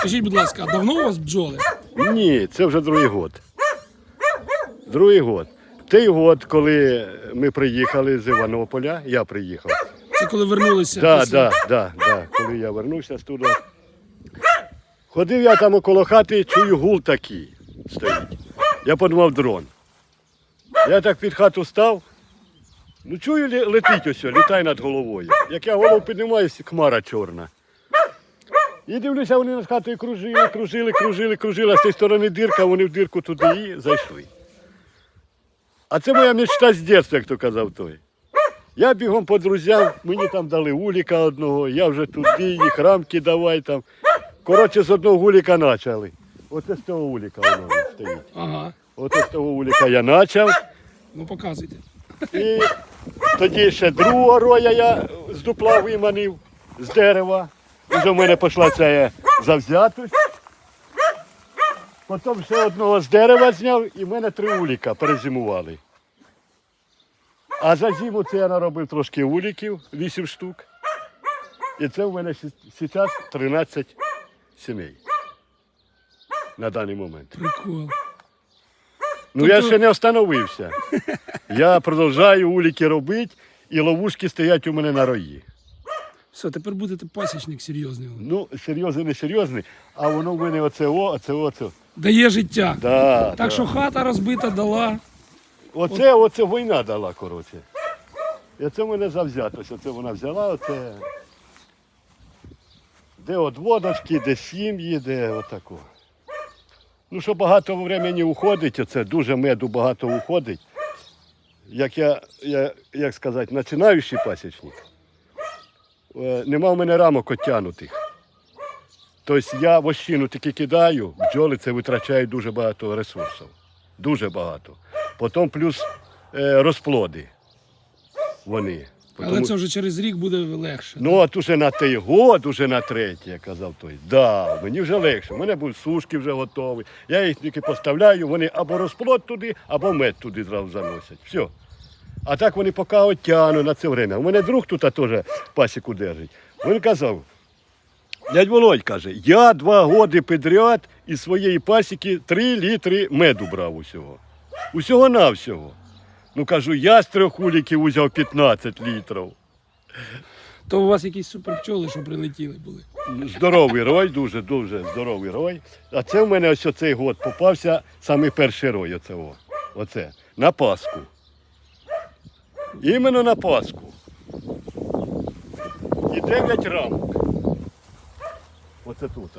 Скажіть, будь ласка, а давно у вас бджоли? Ні, це вже другий год. Другий год. Той год, коли ми приїхали з Іванополя, я приїхав. Це коли вернулися? Так, так, так, так. Коли я вернувся з туди. Ходив я там около хати, чую гул такий стоїть. Я подумав дрон. Я так під хату став. Ну чую, летить ось, літає над головою. Як я голову піднімаю, хмара чорна. І дивлюся, вони над хатою кружили, кружили, кружили, кружили, а з тієї сторони дирка, вони в дирку туди і зайшли. А це моя мечта з дитинства, як то казав той. Я бігом по друзям, мені там дали уліка одного, я вже туди, їх рамки давай там. Коротше, з одного уліка почали. Оце з того уліка воно стоїть. Ага. Оце з того уліка я почав. Ну показуйте. І тоді ще другого роя я з дупла виманив, з дерева. Вже в мене пішла ця завзятость. Потім ще одного з дерева зняв і в мене три уліка перезимували. А за зиму це я наробив трошки уліків, 8 штук. І це в мене зараз 13 сімей на даний момент. Прикол. Ну я ще не встановився. Я продовжую уліки робити, і ловушки стоять у мене на рої. Все, тепер будете пасічник серйозний. Ну, серйозний, не серйозний, а воно в мене оце о, оце оце. Дає життя. Да, Так да. що хата розбита дала. Оце, оце війна дала, коротше. І це в мене завзятость. Оце вона взяла, оце. Де от водочки, де сім'ї, де отако. Ну, що багато времени уходить, оце дуже меду багато уходить. Як я, я як сказати, починаючий пасічник, нема в мене рамок оттянутих. Тобто я вощину тільки кидаю, бджоли це витрачають дуже багато ресурсів. Дуже багато. Потім плюс е, розплоди. Вони. Але це вже через рік буде легше. Ну, от уже на той год, уже на третій, я казав той. Да, мені вже легше. У мене будуть сушки вже готові. Я їх тільки поставляю, вони або розплод туди, або мед туди зразу заносять. Все. А так вони поки оттягнуть на це время. У мене друг тут теж пасіку держить. Він казав, дядь Володь каже, я два роки підряд із своєї пасіки три літри меду брав усього. Усього навсього. Ну кажу, я з трьох уліків узяв 15 літрів. То у вас якісь суперпчоли, що прилетіли були. Здоровий рой, дуже дуже здоровий рой. А це в мене ось цей год попався саме перший рой. Оце, оце на Пасху. Іменно на Пасху. І 9 рамок. Оце тут.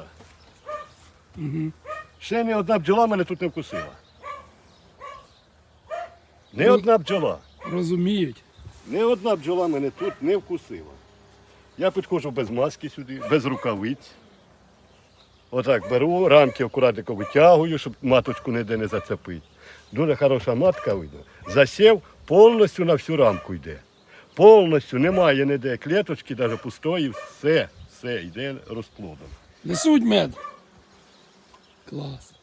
Угу. Ще не одна бджола мене тут не вкусила. Не одна бджола. Розуміють. Не одна бджола мене тут не вкусила. Я підходжу без маски сюди, без рукавиць. Отак беру, рамки акуратненько витягую, щоб маточку ніде не зацепити. Дуже хороша матка вийде. Засів повністю на всю рамку йде. Повністю немає ніде клеточки, навіть пустої, все, все йде розплодом. Несуть мед. Клас.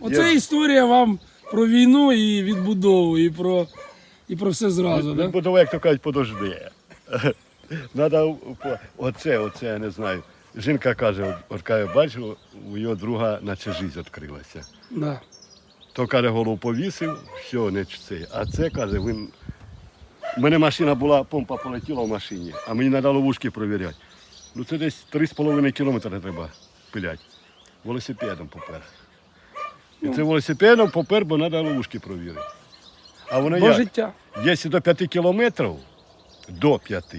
Оце Я- історія вам про війну і відбудову, і про, і про все зразу? Да? Будова, як то кажуть, подожди. Надо по- оце, оце, я не знаю. Жінка каже, от, от каже, бачу, у його друга наче жизнь відкрилася. Да. То каже, голову повісив, все, не це. А це каже, він. У мене машина була, помпа полетіла в машині, а мені треба ловушки перевіряти. Ну це десь 3,5 кілометри треба пиляти. Велосипедом попер. І це велосипедом попер, бо треба ловушки перевірити. А воно як? життя. Якщо до 5 кілометрів, до 5,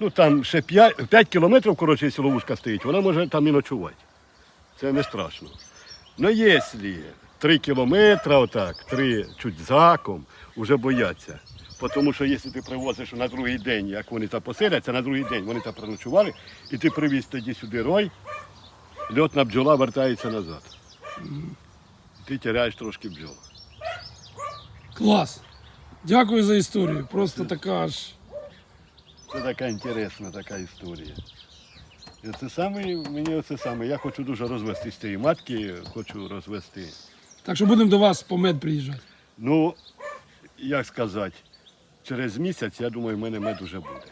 ну там ще 5, 5 кілометрів, коротше, якщо ловушка стоїть, вона може там і ночувати. Це не страшно. Ну, якщо 3 кілометри, отак, 3 чуть заком, вже бояться. Тому що якщо ти привозиш на другий день, як вони там поселяться, на другий день вони там проночували, і ти привіз тоді сюди рой, льотна бджола вертається назад. Ти теряєш трошки бджол. Клас. Дякую за історію. Просто така аж. Це така інтересна така історія. І це саме, мені це саме. Я хочу дуже розвести з цієї матки, хочу розвести. Так що будемо до вас по мед приїжджати. Ну, як сказати, через місяць, я думаю, в мене мед уже буде.